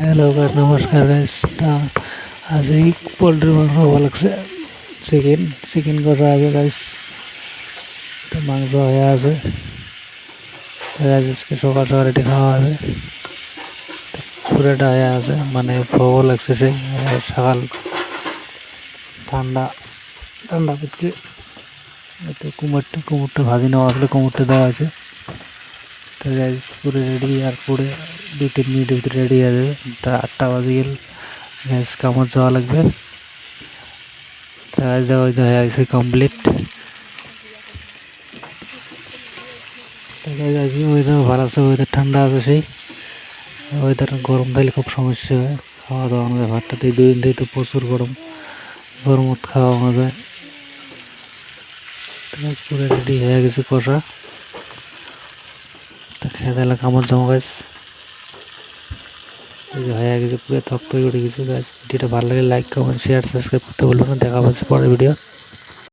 Hello guys নমস্কার তা আজ এই পোলট্রি মাংস ভালো লাগছে চিকেন চিকেন করা আছে গাইস তো মাংস হয়ে আছে আজকে সকাল সকাল এটি খাওয়া হবে পুরোটা হয়ে আছে মানে ভালো লাগছে সেই সকাল ঠান্ডা ঠান্ডা পড়ছে তো কুমোরটা কুমোরটা ভাজি নেওয়া আসলে কুমোরটা দেওয়া আছে তো পুরো রেডি আর পুরো দু তিন মিনিটের ভিতরে রেডি হয়ে যাবে তা আটটা বাজে গেল গ্যাস কামড় যাওয়া লাগবে. তা গাছ দেওয়া হয়ে গেছে কমপ্লিট আজকে ওয়েদার ভালো আছে ওয়েদার ঠান্ডা আছে সেই ওয়েদার গরম থাকলে খুব সমস্যা হয় খাওয়া দাওয়া আমাদের ভাতটাতে দুই দিন থেকে তো প্রচুর গরম গরমত খাওয়া যায় পুরো রেডি হয়ে গেছে কষা খেয়ে কামড় জমা গাছ হয়ে গেছে পুরো থক করে উঠে গেছে গাছ ভিডিওটা ভালো লাগে লাইক কমেন্ট শেয়ার সাবস্ক্রাইব করতে বলব না। দেখা পাচ্ছি পরের ভিডিও